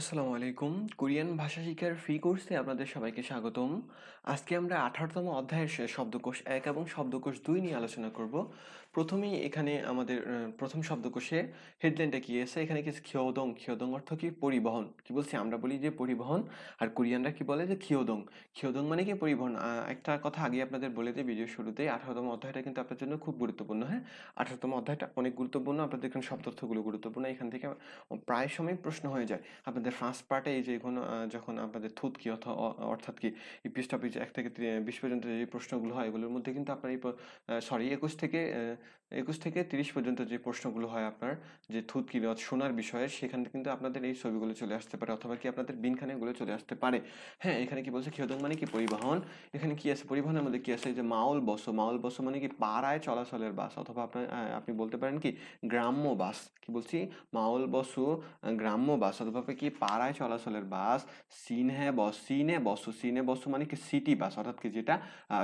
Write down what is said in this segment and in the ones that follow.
আসসালামু আলাইকুম। কোরিয়ান ভাষা শিক্ষার ফ্রি কোর্সে আপনাদের সবাইকে স্বাগতম। আজকে আমরা ১৮ তম অধ্যায়ের শব্দকোষ ১ এবং শব্দকোষ ২ নিয়ে আলোচনা করব। প্রথমেই এখানে আমাদের ১ম শব্দকোষে হেডলাইনটা কি আছে? এখানে কি আছে খিয়োদং, খিয়োদং অর্থ কি? পরিবহন। কি বলছি? আমরা বলি যে পরিবহন আর কোরিয়ানরা কি বলে যে খিয়োদং। খিয়োদং মানে কি? পরিবহন। একটা কথা আগেই আপনাদের বলে দেই ভিডিওর শুরুতেই ১৮ তম অধ্যায়টা কিন্তু আপনার জন্য খুব গুরুত্বপূর্ণ, হ্যাঁ? আঠারোতম অধ্যায়টা অনেক গুরুত্বপূর্ণ। আপনাদের এখানে শব্দার্থগুলো গুরুত্বপূর্ণ। এখান থেকে প্রায় সময় প্রশ্ন হয়ে যায়। আপনাদের ফার্স্ট পার্টে এই যে এগুলো যখন আপনাদের থুত কি অথ অর্থাৎ কি ইপিস টপিস ১ থেকে বিশ পর্যন্ত যে প্রশ্নগুলো হয় এগুলোর মধ্যে কিন্তু আপনার এই সরি ২১ থেকে একুশ থেকে ৩০ পর্যন্ত যে প্রশ্নগুলো হয় আপনার যে থুত কি অ শোনার বিষয়ে সেখানে কিন্তু আপনাদের এই ছবিগুলো চলে আসতে পারে অথবা কি আপনাদের বিনখানে এগুলো চলে আসতে পারে। হ্যাঁ, এখানে কি বলছে খিয়োদং মানে কি? পরিবহন। এখানে কি আছে? পরিবহনের মধ্যে কি আছে? যে মাউল বসো, মাউল বসো মানে কি? পাড়ায় চলাচলের বাস অথবা আপনার আপনি বলতে পারেন কি? গ্রাম্য বাস। কি বলছি? মাওল বসো গ্রাম্য বাস অথবা কি? পাড়ায় চলাচলের বাস। সিনহে বস, সিনে বসু সিনে বসু মানে কি? সিটি বাস অর্থাৎ কি? যেটা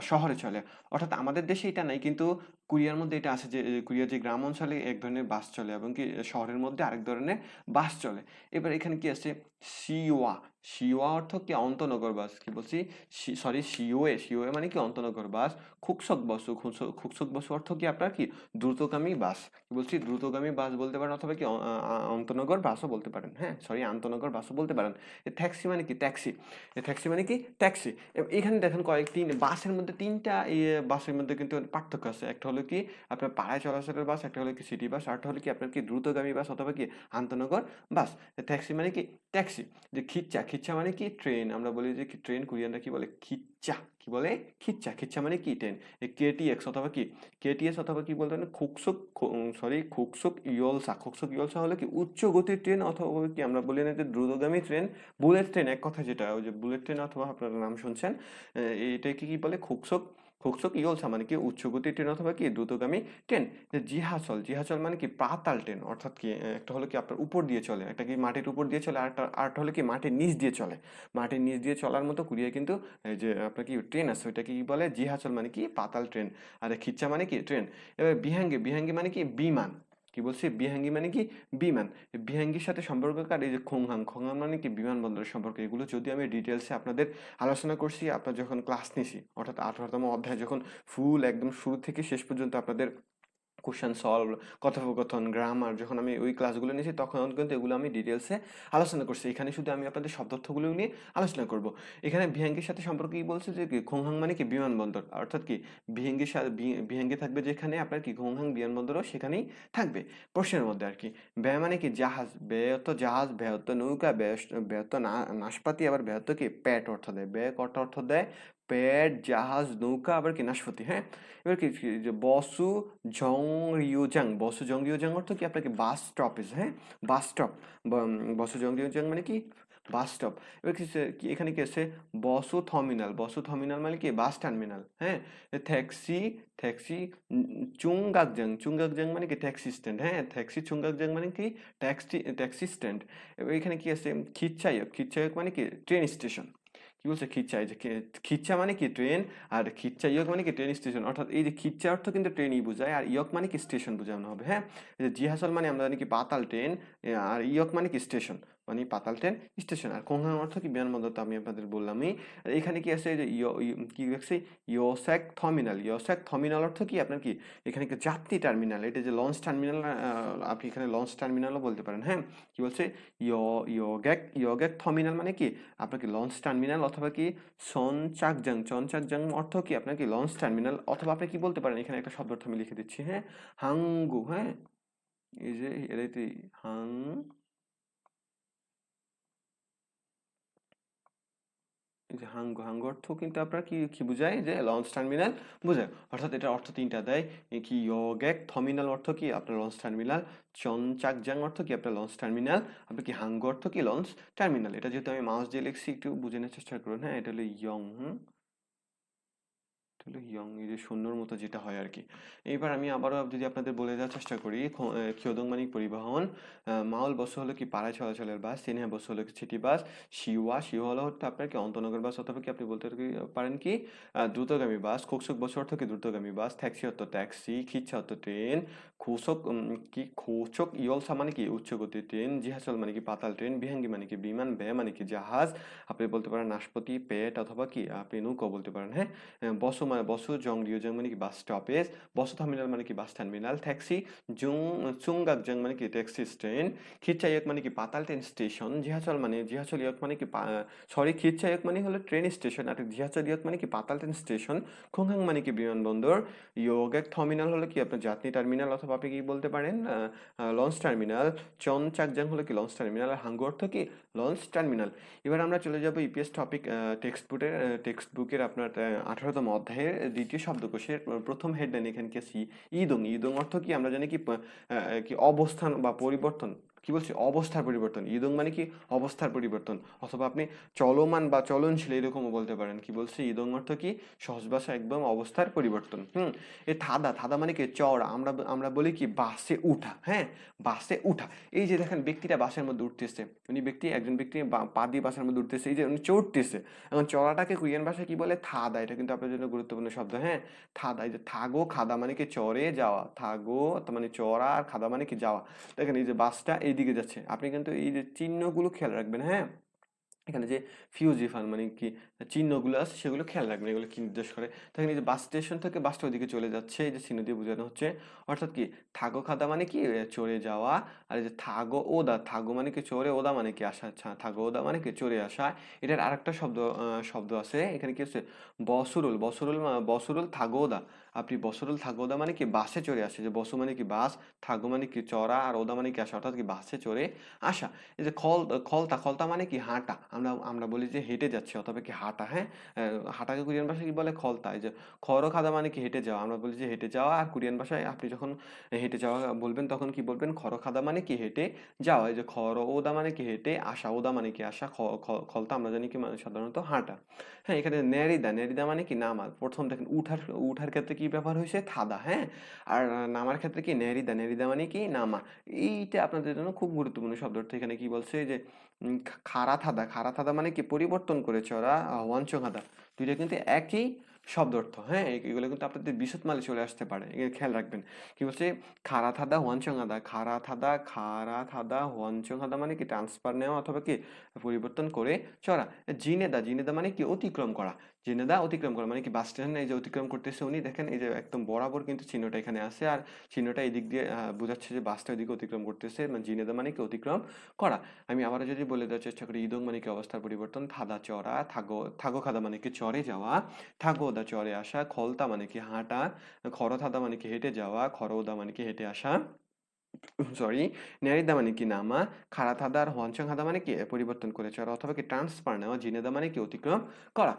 শহরে চলে। অর্থাৎ আমাদের দেশে এটা নাই, কিন্তু কোরিয়ার মধ্যে এটা আছে যে কোরিয়ার যে গ্রাম অঞ্চলে এক ধরনের বাস চলে এবং কি শহরের মধ্যে আরেক ধরনের বাস চলে। এবার এখানে কি আছে? শিওয়া, শিওয়া অর্থ কি? অন্তনগর বাস। কি বলছি? সরি সিওয়ে শিওয়ে মানে কি? অন্তনগর বাস। খুকসক বসো, খুকসক বসো অর্থ কি আপনার কি? দ্রুতগামী বাস। কি বলছি? দ্রুতগামী বাস বলতে পারেন অথবা কি? অন্তনগর বাসও বলতে পারেন, হ্যাঁ? সরি আন্তনগর বাসও বলতে পারেন। ট্যাক্সি মানে কি? ট্যাক্সি। ট্যাক্সি মানে কি? ট্যাক্সি। এখানে দেখেন কয়েক ৩ বাসের মধ্যে তিনটা বাসের মধ্যে কিন্তু পার্থক্য আছে। একটা হলো কি? আপনার পাড়ায় চলাচলের বাস, একটা হলো কি? সিটি বাস, আরেকটা হলো কি? আপনার কি? দ্রুতগামী বাস অথবা কি? আন্তনগর বাস। ট্যাক্সি মানে কি? ট্যাক্সি। যে খিচ্চা, খিচ্চা মানে কি? ট্রেন। আমরা বলি যে ট্রেন কোরিয়ানরা কি বলে? খিচ্চা। কি বলে? খিচ্চা। খিচ্চা মানে কি? ট্রেন। কেটিএক্স অথবা কি? কেটিএস অথবা কি বলতে? খুকসুক সরি খুকসুক ইয়োলসা। খুকসুক ইয়োলসা হলো কি? উচ্চ গতির ট্রেন অথবা কি আমরা বলি না যে দ্রুতগামী ট্রেন, বুলেট ট্রেন এক কথা যেটা ওই যে বুলেট ট্রেন অথবা আপনারা নাম শুনছেন। এটাকে কি বলে? খুকসুক খুকসুক ইয়োলসা মানে কি? উচ্চ গতির ট্রেন অথবা কি? দ্রুতগামী ট্রেন। যে জিহাচল, জিহাচল মানে কি? পাতাল ট্রেন অর্থাৎ কি? একটা হলো কি আপনার উপর দিয়ে চলে। একটা কি মাটির উপর দিয়ে চলে, আরেকটা আরেকটা হলো কি মাটির নিচ দিয়ে চলে। মাটির নিচ দিয়ে চলার মতো কুড়িয়ে কিন্তু এই যে আপনার কি ট্রেন আছে ওইটাকে কি বলে? জিহাচল মানে কি? পাতাল ট্রেন। আর খিচ্চা মানে কি? ট্রেন। এবার বিহাঙ্গি, বিহাঙ্গি মানে কি? বিমান। কি বলছি? বিহাঙ্গি মানে কি? বিমান। বিহাঙ্গির সাথে সম্পর্ককার এই যে খোংহাং, খোংহাং মানে কি? বিমানবন্দরের সম্পর্কে এগুলো যদি আমি ডিটেলসে আপনাদের আলোচনা করছি আপনার যখন ক্লাস নিছি। অর্থাৎ আঠারোতম অধ্যায় যখন ফুল একদম শুরু থেকে শেষ পর্যন্ত আপনাদের কোয়েশ্চেন সলভ, কথোপকথন, গ্রামার যখন আমি ওই ক্লাসগুলো নিয়েছি তখন কিন্তু এগুলো আমি ডিটেলসে আলোচনা করছি। এখানে শুধু আমি আপনাদের শব্দার্থগুলো নিয়ে আলোচনা করব। এখানে বিহাঙ্গির সাথে সম্পর্কে কি বলছে যে? খোংহাং মানে কি? বিমানবন্দর। অর্থাৎ কি? বিহাঙ্গির সাথে বি বিহাঙ্গি থাকবে যেখানে আপনার কি? খোংহাং বিমানবন্দরও সেখানেই থাকবে। প্রশ্নের মধ্যে আর কি ব্যয় মানে কি? জাহাজ। ব্যয় অর্থ জাহাজ, ব্যয় অর্থ নৌকা, ব্যয় ব্যয় অর্থ না নাশপাতি আবার ব্যয় অর্থ কি? প্যাট অর্থ দেয়। ব্যয় কটা অর্থ দেয়? প্যাট, জাহাজ, নৌকা আবার কি? নাশপাতি, হ্যাঁ? এবার কি বসু জংরিউজাং, বসু জংরিউজাং অর্থ কি? আপনার কি? বাস স্টপেজ, হ্যাঁ? Bus stop. বসু জংরিউজাং মানে কি? Bus stop. এবার কি এখানে কি আছে? বসু টার্মিনাল, বসু টার্মিনাল মানে কি? বাস টার্মিনাল, হ্যাঁ? ট্যাক্সি, ট্যাক্সি উম চুংগাকজাং, চুংগাকজাং মানে কি? ট্যাক্সি স্ট্যান্ড, হ্যাঁ? ট্যাক্সি চুংগাকজাং মানে কি? Taxi taxi stand. এবার এখানে কি আছে? খিচ্চায়ক, খিচ্চায়ক মানে কি? Train station. কি বলছে? খিচ্চা এই যে খিচ্ছা মানে কি? ট্রেন আর খিচ্চাইয়ক মানে কি? Train station. অর্থাৎ এই যে খিচ্চা অর্থ কিন্তু ট্রেনই বোঝায় আর ইয়ক মানে কি? স্টেশন বোঝানো হবে, হ্যাঁ? যে জিহাসল মানে আমরা জানি কি? পাতাল ট্রেন আর ইয়ক মানে কি? স্টেশন। মানে পাতাল ট্রেন স্টেশন। আর খোংহাং অর্থ কি? বিমানবন্দর তো আমি আপনাদের বললামই। আর এখানে কি আছে? কি লেখছে? ইয়োসাক টার্মিনাল। ইয়োসাক থমিনাল অর্থ কি? আপনার কি? এখানে কি? যাত্রী টার্মিনাল। এটা যে লঞ্চ টার্মিনাল আপনি এখানে লঞ্চ টার্মিনালও বলতে পারেন, হ্যাঁ? কি বলছে? ইয় ইয়োগ্যাক ইয়গ্যাক টার্মিনাল মানে কি? আপনার কি? লঞ্চ টার্মিনাল অথবা কি? সনচাকজাং, চনচাকজাং অর্থ কি? আপনার কি? লঞ্চ টার্মিনাল অথবা আপনি কি বলতে পারেন? এখানে একটা শব্দ অর্থ আমি লিখে দিচ্ছি, হ্যাঁ? হাংগু, হ্যাঁ? এই যে এটাতে হাং যে হাঙ্গ হাঙ্গ অর্থ কিন্তু আপনার কি, কি বোঝায় যে লঞ্চ টার্মিনাল বোঝায় অর্থাৎ এটা অর্থ তিনটা দেয়। কি ইয়গ্যাক থমিনাল অর্থ কি? আপনার লঞ্চ টার্মিনাল। চন চাক জাং অর্থ কি? আপনার লঞ্চ টার্মিনাল। আপনি কি হাঙ্গ অর্থ কি? Launch terminal. এটা যেহেতু আমি মাউস দিয়ে লিখছি একটু বুঝে নেওয়ার চেষ্টা করুন, হ্যাঁ? এটা হলো ইয়ং, হুম? হলো ইয়ং এই যে শূন্যর মতো যেটা হয় আর কি। এইবার আমি আবারও যদি আপনাদের বলে দেওয়ার চেষ্টা করি আহ, পরিবহন মাউল বস হলো কি পাড়ায় চলাচলের বাস সিনহা বস হলো কি সিটি বাস শিওয়া শিওয়া হলো হচ্ছে আপনার কি অন্তনগর বাস অথবা কি আপনি বলতে পারেন কি দ্রুতগামী বাস খোকসক বস অর্থ কি দ্রুতগামী বাস ট্যাক্সি অর্থ ট্যাক্সি খিচ্ছা অর্থ ট্রেন খোসক কি খোচক ইয়লসা মানে কি উচ্চ গতির ট্রেন জিহাচল মানে কি পাতাল ট্রেন বিহাঙ্গি মানে কি বিমান বে মানে কি জাহাজ আপনি বলতে পারেন নাশপতি পেট অথবা কি আপনি নৌকা বলতে পারেন হ্যাঁ? আহ, বসো মানে বসো জং রিওজং মানে কি বাস স্টপেজ বসো টার্মিনাল মানে কি বাস টার্মিনাল ট্যাক্সি জুং চুংগাকজং মানে কি ট্যাক্সি স্ট্যান্ড খিচ্চাইয়ক মানে কি পাতাল ট্রেন স্টেশন জিহাচল মানে জিহাচল ইয়ক মানে কি সরি খিচ্চাইয়ক মানে হলো ট্রেন স্টেশন আর জিহাচল ইয়ক মানে কি পাতাল ট্রেন স্টেশন খোংহাং মানে কি বিমানবন্দর, ইয়োগেক টার্মিনাল হলো কি আপনার যাত্রী টার্মিনাল অথবা আপনি কি বলতে পারেন লঞ্চ টার্মিনাল চন চাকজাং হলো কি লঞ্চ টার্মিনাল আর হাঙ্গু অর্থ কি লঞ্চ টার্মিনাল এবার আমরা চলে যাব ইপিএস টপিক টেক্সট বুকের টেক্সট বুকের আপনার আঠারোতম অধ্যায়ের দ্বিতীয় শব্দকোষের প্রথম হেডলাইন এখানে আছে ইদং। ইদং অর্থ কি? আমরা জানি কি কি অবস্থান বা পরিবর্তন। কি বলছি? অবস্থার পরিবর্তন। ইদং মানে কি? অবস্থার পরিবর্তন। অথবা আপনি চলমান বা চলনশীল এরকমও বলতে পারেন। কি বলছি? ইদং অর্থ কি? সহজ ভাষা একদম অবস্থার পরিবর্তন। হুম, এ থাদা থাদা মানে কি? চড়া আমরা আমরা বলি কি? বাসে উঠা। হ্যাঁ বাসে উঠা। এই যে দেখেন, ব্যক্তিটা বাসের মধ্যে উঠতেছে। উনি ব্যক্তি, একজন ব্যক্তি পা দিয়ে বাসের মধ্যে উঠতেছে। এই যে উনি চড়তেছে। এখন চড়াটাকে কোরিয়ান ভাষায় কি বলে? থাদা। এটা কিন্তু আপনার জন্য গুরুত্বপূর্ণ শব্দ। হ্যাঁ থাদা। এই যে থাগো, খাদা মানে কি? চড়ে যাওয়া। থাগো মানে চড়া, আর খাদা মানে কি? যাওয়া। দেখেন, এই যে বাসটা এইদিকে যাচ্ছে। আপনি কিন্তু এই যে চিহ্নগুলো খেয়াল রাখবেন হ্যাঁ? এখানে যে ফিউজিফান মানে কি, চিহ্নগুলো আছে, সেগুলো খেয়াল রাখবেন, এগুলো কি নির্দেশ করে? দেখেন এই যে বাস স্টেশন থেকে বাসটা ওদিকে চলে যাচ্ছে, এই যে চিহ্ন দিয়ে বোঝানো হচ্ছে। অর্থাৎ কি, থাগো খাদা মানে কি? চড়ে যাওয়া। আর এই যে থাগো ওদা, থাগো মানে কি চড়ে, ওদা মানে কি আসা আচ্ছা থাগো ওদা মানে কি চড়ে আসা। এটার আরেকটা শব্দ শব্দ আছে। এখানে কি হচ্ছে? বসরুল বসরুল বসরুল থাগোদা আপনি বসরুল ওদা মানে কি বাসে চড়ে আসে যে বসু মানে কি বাস থাগো মানে কি চড়া আর ওদা মানে কি আসা অর্থাৎ কি বাসে চড়ে আসা এই যে খল খলতা খলতা মানে কি হাঁটা আমরা আমরা বলি যে হেঁটে যাচ্ছে অথবা কি হাঁটা হ্যাঁ হাঁটাকে কোরিয়ান ভাষায় কি বলে খলতা এই যে খর খাদা মানে কি হেঁটে যাওয়া আমরা বলি যে হেঁটে যাওয়া আর কোরিয়ান ভাষায় আপনি যখন হেঁটে যাওয়া বলবেন তখন কি বলবেন খর খাদা মানে কি হেঁটে যাওয়া এই যে খর ওদা মানে কি হেঁটে আসা ওদা মানে কি আসা খলতা আমরা জানি কি মানে সাধারণত হাঁটা হ্যাঁ এখানে নেরিদা নেরিদা মানে কি নামা প্রথম দেখেন উঠার উঠার ক্ষেত্রে কি ব্যবহার হয়েছে? থাদা হ্যাঁ? আর নামার ক্ষেত্রে কি নেহরিদা নেহরিদা মানে কি? নামা। এইটা আপনাদের জন্য খুব গুরুত্বপূর্ণ শব্দ এখানে কি বলছে যে খারা থাদা। খারা থাদা মানে কি? পরিবর্তন করেছে ওরা ওয়ানচং হাদা দুইটা কিন্তু একই শব্দ অর্থ হ্যাঁ? এগুলো কিন্তু আপনাদের বিশুদ্ধ মালে চলে আসতে পারে। এগুলো খেয়াল রাখবেন। কি বলছে? খারা থাদা ওয়ানচং হাদা খারা থাদা খারা থাদা ওয়ানচং হাদা মানে কি? ট্রান্সফার নেওয়া অথবা কি? পরিবর্তন করে চড়া। জিনেদা জিনেদা মানে কি? অতিক্রম করা। জিনেদা অতিক্রম করা মানে কি? বাস স্ট্যান্ড এই যে অতিক্রম করতেছে উনি, দেখেন এই যে একদম বরাবর কিন্তু চিহ্নটা এখানে আছে আর চিহ্নটা এই দিক দিয়ে বোঝাচ্ছে যে বাসটা ওইদিকে অতিক্রম করতেছে। মানে জিনেদা মানে কি? অতিক্রম করা। আমি আবার যদি বলে দেওয়ার চেষ্টা করি, ইদং মানে কি? অবস্থার পরিবর্তন। থাদা চড়া, থাগো থাগো খাদা মানে কি? চড়ে যাওয়া। থাগো ওদা চরে আসা, খলতা মানে কি হাঁটা খরথাদা মানে কি হেঁটে যাওয়া, খরোদা মানে কি হেঁটে আসা সরি নেরিদা মানে কি নামা খারাথাদা আর হনসংহাদা মানে কি পরিবর্তন করে চড়া অথবা কি ট্রান্সফার নেওয়া, জিনেদা মানে কি অতিক্রম করা।